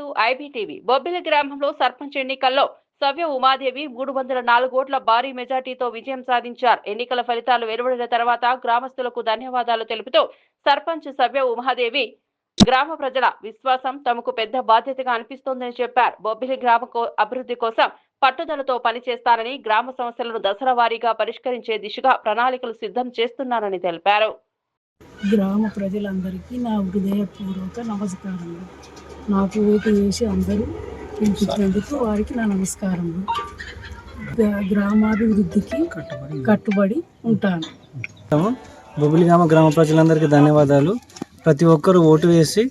To IBTV. Bobbili గ్రామంలో సర్పంచ్ ఎన్నికల్లో సవ్య ఉమాదేవి మూడు వందల నాలుగు ఓట్ల భారీ మెజార్టీతో విజయం సాధించారు. ఎన్నికల ఫలితాలు వెలువడిన తర్వాత గ్రామస్తులకు ధన్యవాదాలు తెలుపుతూ సర్పంచ్ సవ్య ఉమాదేవి గ్రామ ప్రజల విశ్వాసం తమకు పెద్ద బాధ్యతగా అనిపిస్తోందని చెప్పారు. బొబ్బిలి గ్రామ అభివృద్ధి కోసం పట్టుదలతో పనిచేస్తారని గ్రామ సమస్యలను దశల వారీగా పరిష్కరించే దిశగా ప్రణాళికలు సిద్ధం చేస్తున్నారని తెలిపారు. గ్రామ ప్రజలందరికీ నా హృదయపూర్వక నమస్కారం నాకు ఓటు వేసి అందరూ పిలిపించినందుకు వారికి నా నమస్కారం గ్రామాభివృద్ధికి కట్టుబడి ఉంటాను. బొబ్బిలి గ్రామ గ్రామ ప్రజలందరికీ ధన్యవాదాలు. ప్రతి ఒక్కరు ఓటు వేసి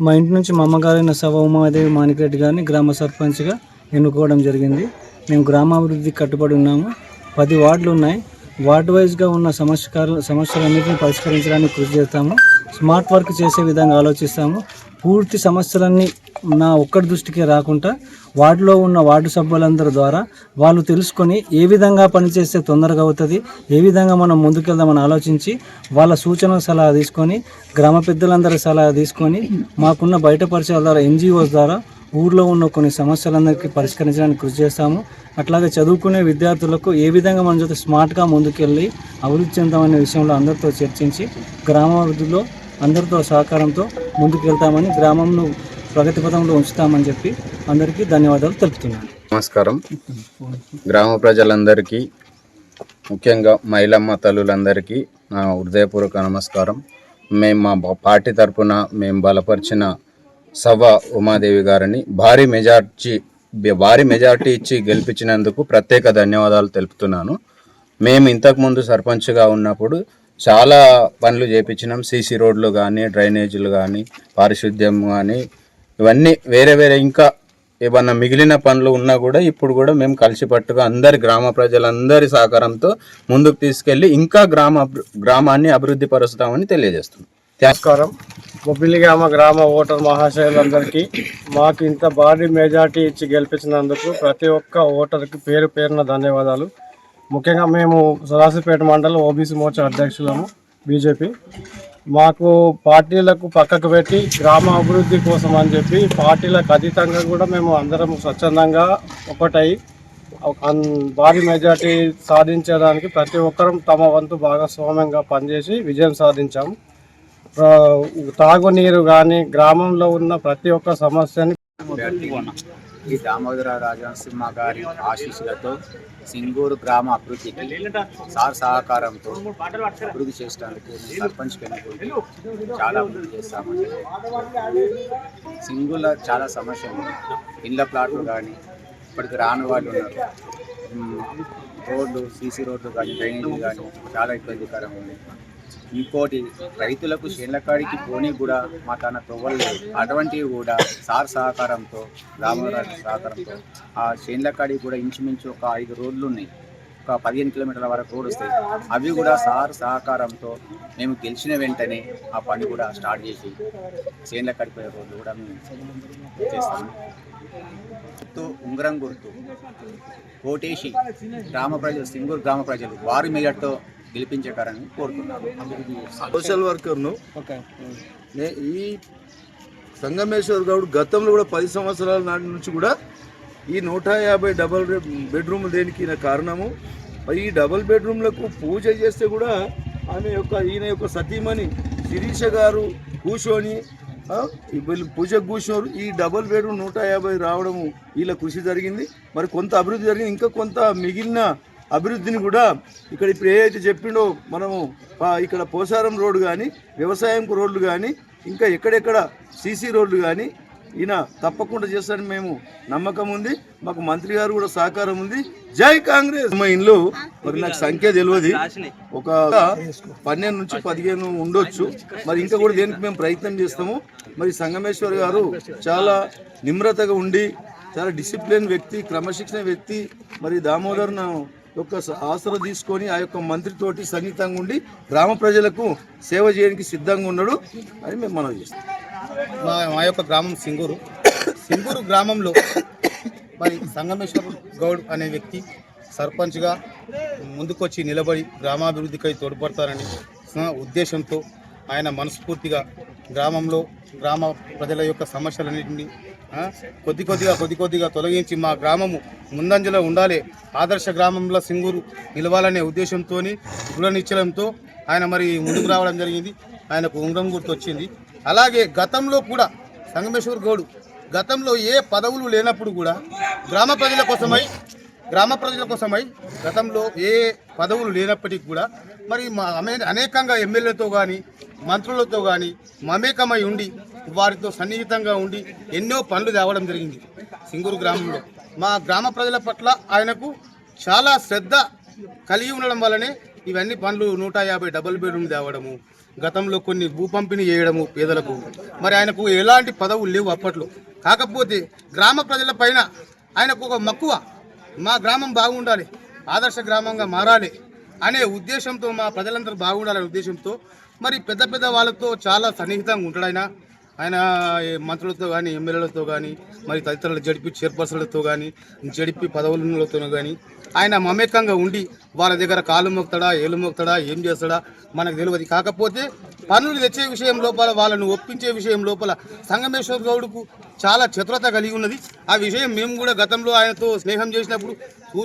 మా ఇంటి నుంచి మా అమ్మగారైన సవ ఉమాదేవి మాణికరెడ్డి గారిని గ్రామ సర్పంచ్గా ఎన్నుకోవడం జరిగింది. మేము గ్రామాభివృద్ధికి కట్టుబడి ఉన్నాము. పది వార్డులు ఉన్నాయి. వార్డు వైజ్గా ఉన్న సమస్య సమస్యలన్నింటినీ పరిష్కరించడానికి కృషి చేస్తాము. స్మార్ట్ వర్క్ చేసే విధంగా ఆలోచిస్తాము. పూర్తి సమస్యలన్నీ నా ఒక్కడి దృష్టికే రాకుండా వార్డులో ఉన్న వార్డు సభ్యులందరి ద్వారా వాళ్ళు తెలుసుకొని ఏ విధంగా పనిచేస్తే తొందరగా అవుతుంది ఏ విధంగా మనం ముందుకెళ్దామని ఆలోచించి వాళ్ళ సూచన సలహా తీసుకొని గ్రామ పెద్దలందరి సలహా తీసుకొని మాకున్న బయట పరిచయాల ద్వారా ఎన్జిఓస్ ద్వారా ఊర్లో ఉన్న కొన్ని సమస్యలందరికీ పరిష్కరించడానికి కృషి చేస్తాము. అట్లాగే చదువుకునే విద్యార్థులకు ఏ విధంగా మన జೊತೆ స్మార్ట్గా ముందుకెళ్ళి అభివృద్ధి చెందామనే విషయంలో అందరితో చర్చించి గ్రామాభివృద్ధిలో అందరితో సహకారంతో ముందుకెళ్తామని గ్రామంను ప్రగతి పదంలో ఉంచుతామని చెప్పి అందరికీ ధన్యవాదాలు తెలుపుతున్నాను. నమస్కారం. గ్రామ ప్రజలందరికీ ముఖ్యంగా మహిళమ్మ తల్లులందరికీ నా హృదయపూర్వక నమస్కారం. మేము మా పార్టీ తరఫున మేము బలపరిచిన సభ ఉమాదేవి గారిని భారీ మెజార్టీ భారీ మెజార్టీ ఇచ్చి గెలిపించినందుకు ప్రత్యేక ధన్యవాదాలు తెలుపుతున్నాను. మేము ఇంతకుముందు సర్పంచ్గా ఉన్నప్పుడు చాలా పనులు చేపించినాం. సీసీ రోడ్లు కానీ డ్రైనేజీలు కానీ పారిశుద్ధ్యం కానీ ఇవన్నీ వేరే వేరే ఇంకా ఏమన్నా మిగిలిన పనులు ఉన్నా కూడా ఇప్పుడు కూడా మేము కలిసిపట్టుగా అందరి గ్రామ ప్రజలందరి సహకారంతో ముందుకు తీసుకెళ్ళి ఇంకా గ్రామ అభి- గ్రామాన్ని అభివృద్ధి పరుస్తామని తెలియజేస్తున్నాం. నమస్కారం. బొబ్బిలిగామ గ్రామ ఓటర్ మహాశయులందరికీ మాకు ఇంత భారీ మెజార్టీ ఇచ్చి గెలిపించినందుకు ప్రతి ఒక్క ఓటర్కి పేరు పేరున ధన్యవాదాలు. ముఖ్యంగా మేము సదాశివపేట మండలం ఓబీసీ మోర్చా అధ్యక్షులము బీజేపీ. మాకు పార్టీలకు పక్కకు పెట్టి గ్రామ అభివృద్ధి కోసం అని చెప్పి పార్టీలకు అతీతంగా కూడా మేము అందరం స్వచ్ఛందంగా ఒకటై అన్- భారీ మెజార్టీ సాధించడానికి ప్రతి ఒక్కరం తమ వంతు భాగస్వామ్యంగా పనిచేసి విజయం సాధించాము. తాగునీరు కానీ గ్రామంలో ఉన్న ప్రతి ఒక్క సమస్యని ఈ దామోదర రాజనసింహ గారి ఆశీస్సులతో సింగూరు గ్రామ అభివృద్ధికి సార్ సహకారంతో అభివృద్ధి చేయడానికి సర్పంచ్ ఎన్నుకుంటూ చాలా అభివృద్ధి చేస్తామని సింగూరులో చాలా సమస్యలు ఇళ్ళ ప్లాట్లు కానీ ఇప్పటికి రాని వాళ్ళు ఉన్నారు. రోడ్లు సీసీ రోడ్లు కానీ డ్రైనేజీలు కానీ చాలా ఇబ్బందికరంగా ఉంది. ఇంకోటి రైతులకు చేనులకాడికి పోనీ కూడా మా తన తొవ్వలు అటువంటివి కూడా సార్ సహకారంతో రామరాజు సహకారంతో ఆ చేనులకాడికి కూడా ఇంచుమించు ఒక ఐదు రోడ్లు ఉన్నాయి. ఒక పదిహేను కిలోమీటర్ల వరకు రోడ్ వస్తాయి. అవి కూడా సార్ సహకారంతో మేము గెలిచిన వెంటనే ఆ పని కూడా స్టార్ట్ చేసి చేనుల కడిపోయే రోడ్లు కూడా మేము చేస్తాము. గుర్తు ఉంగరం గుర్తు. కోటేసి గ్రామ ప్రజలు సింగూరు గ్రామ ప్రజలు వారి మెజార్టీతో గెలిపించగలరని కోరుతున్నాను సోషల్ వర్కర్ను నే- ఈ సంగమేశ్వర్ గౌడ్ గతంలో కూడా పది సంవత్సరాల నాటి నుంచి కూడా ఈ నూట యాభై డబల్ బెడ్రూమ్ దేనికి ఈయన కారణము. ఈ డబల్ బెడ్రూమ్లకు పూజ చేస్తే కూడా ఆమె యొక్క ఈయన యొక్క సతీమణి శిరీష గారు కూర్చొని వీళ్ళు పూజకు కూర్చోరు ఈ డబల్ బెడ్రూమ్ నూట యాభై రావడము వీళ్ళ కృషి జరిగింది. మరి కొంత అభివృద్ధి జరిగింది. ఇంకా కొంత మిగిలిన అభివృద్ధిని కూడా ఇక్కడ ఇప్పుడు ఏదైతే చెప్పిండో మనము ఇక్కడ పోసారం రోడ్డు కానీ వ్యవసాయంకు రోడ్లు కానీ ఇంకా ఎక్కడెక్కడ సీసీ రోడ్లు కానీ ఈయన తప్పకుండా చేస్తారని మేము నమ్మకం ఉంది. మాకు మంత్రి గారు కూడా సహకారం ఉంది. జై కాంగ్రెస్! మా ఇంట్లో మరి నాకు సంఖ్య తెలియదు. ఒక పన్నెండు నుంచి పదిహేను ఉండొచ్చు. మరి ఇంకా కూడా దేనికి మేము ప్రయత్నం చేస్తాము. మరి సంగమేశ్వర్ గారు చాలా నిమ్రతగా ఉండి చాలా డిసిప్లిన్ వ్యక్తి క్రమశిక్షణ వ్యక్తి. మరి దామోదర్ను యొక్క ఆసరా తీసుకొని ఆ యొక్క మంత్రితోటి సన్నిహితంగా ఉండి గ్రామ ప్రజలకు సేవ చేయడానికి సిద్ధంగా ఉన్నాడు అని మేము మనవి చేస్తాం. మా మా యొక్క గ్రామం సింగూరు. సింగూరు గ్రామంలో మరి సంగమేశ్వర గౌడ్ అనే వ్యక్తి సర్పంచ్గా ముందుకొచ్చి నిలబడి గ్రామాభివృద్ధికై తోడ్పడతారని ఉద్దేశంతో ఆయన మనస్ఫూర్తిగా గ్రామంలో గ్రామ ప్రజల యొక్క సమస్యలన్నింటినీ కొద్ది కొద్దిగా కొద్ది కొద్దిగా తొలగించి మా గ్రామము ముందంజలో ఉండాలి. ఆదర్శ గ్రామంలో సింగూరు నిలవాలనే ఉద్దేశంతో దృఢ నిశ్చలంతో ఆయన మరి ముందుకు రావడం జరిగింది. ఆయనకు ఉంగరం గుర్తు వచ్చింది అలాగే గతంలో కూడా సంగమేశ్వర్ గౌడ్ గతంలో ఏ పదవులు లేనప్పుడు కూడా గ్రామ ప్రజల కోసమై గ్రామ ప్రజల కోసమై గతంలో ఏ పదవులు లేనప్పటికీ కూడా మరి మా అనేకంగా ఎమ్మెల్యేతో కానీ మంత్రులతో కానీ మమేకమై ఉండి వారితో సన్నిహితంగా ఉండి ఎన్నో పనులు తేవడం జరిగింది. సింగూరు గ్రామంలో మా గ్రామ ప్రజల పట్ల ఆయనకు చాలా శ్రద్ధ కలిగి ఉండడం వల్లనే ఇవన్నీ పనులు నూట యాభై డబుల్ బెడ్రూమ్ తేవడము గతంలో కొన్ని భూ పంపిణీ చేయడము పేదలకు. మరి ఆయనకు ఎలాంటి పదవులు లేవు అప్పట్లో. కాకపోతే గ్రామ ప్రజల పైన ఆయనకు ఒక మక్కువ మా గ్రామం బాగుండాలి ఆదర్శ గ్రామంగా మారాలి అనే ఉద్దేశంతో మా ప్రజలందరూ బాగుండాలనే ఉద్దేశంతో మరి పెద్ద పెద్ద వాళ్ళతో చాలా సన్నిహితంగా ఉంటాడు ఆయన. ఆయన మంత్రులతో కానీ ఎమ్మెల్యేలతో కానీ మరి తదితరుల జడిపి చైర్పర్సన్లతో కానీ జడిపి పదవులతో కానీ ఆయన మమేకంగా ఉండి వాళ్ళ దగ్గర కాలు మోపుతాడా ఏలు మోపుతాడా ఏం చేస్తాడా మనకు తెలియదు. కాకపోతే పనులు తెచ్చే విషయం లోపల వాళ్ళను ఒప్పించే విషయం లోపల సంగమేశ్వర్ గౌడ్కు చాలా చతురత కలిగి ఉన్నది. ఆ విషయం మేము కూడా గతంలో ఆయనతో స్నేహం చేసినప్పుడు